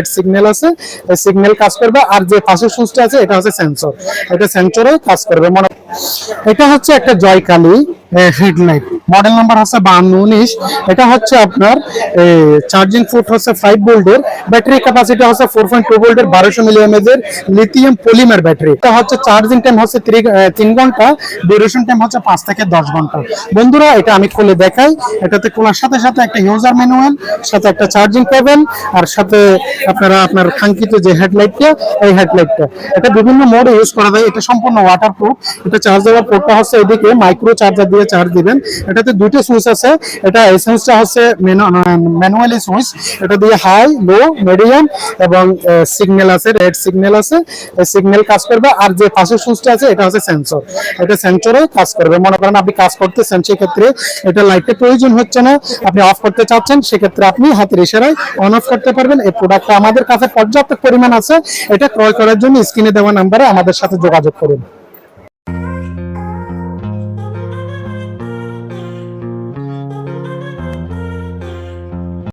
Red signal আছে signal কাজ করবে। আর যে পাশের সুইচটা আছে, এটা হচ্ছে সেন্সর এটা সেন্সরে কাজ করবে। মনে এটা হচ্ছে একটা জয়কালী হেডলাইট মডেল নাম্বার হচ্ছে বাহান্ন উনিশ। এটা হচ্ছে আপনার চার্জিং ফুট হচ্ছে ফাইভ ভোল্টের ব্যাটারি ক্যাপাসিটি হচ্ছে ফোর পয়েন্ট টু ভোল্টের বারোশো মিলি এর লিথিয়াম পলিমার ব্যাটারি এটা হচ্ছে চার্জিং টাইম হচ্ছে তিন ঘণ্টা ডিউরেশন টাইম হচ্ছে পাঁচ থেকে দশ ঘণ্টা। বন্ধুরা, এটা আমি খুলে দেখাই। এটাতে খোলার সাথে সাথে একটা ইউজার ম্যানুয়াল সাথে একটা চার্জিং কেবল আর সাথে আপনারা, আপনার কাঙ্ক্ষিত যে হেডলাইটটা এই হেডলাইটটা এটা বিভিন্ন মোডে ইউজ করা যায়। এটা সম্পূর্ণ ওয়াটার ওয়াটারপ্রুফ এটা চার্জ দেওয়ার পোর্টটা হচ্ছে এদিকে মাইক্রো চার্জার দিয়ে চার্জ দিবেন। এটাতে দুটো সুইচ আছে। এটা এই সুইচটা হচ্ছে ম্যানুয়ালি সুইচ এটা দিয়ে হাই লো মিডিয়াম এবং সিগন্যাল আছে রেড সিগন্যাল আছে। এই সিগন্যাল কাজ করবে আর যে পাশের সুইচটা আছে, এটা হচ্ছে সেন্সর এটা সেন্সরে কাজ করবে। মনে করেন আপনি কাজ করতেছেন, সেক্ষেত্রে এটা লাইটের প্রয়োজন হচ্ছে না। আপনি অফ করতে চাচ্ছেন, সেক্ষেত্রে আপনি হাতের ইশারায় অন অফ করতে পারবেন। এই প্রোডাক্টটা আমাদের কাছে পর্যাপ্ত পরিমাণ আছে। এটা ক্রয় করার জন্য স্ক্রিনে দেওয়া নাম্বারে আমাদের সাথে যোগাযোগ করুন।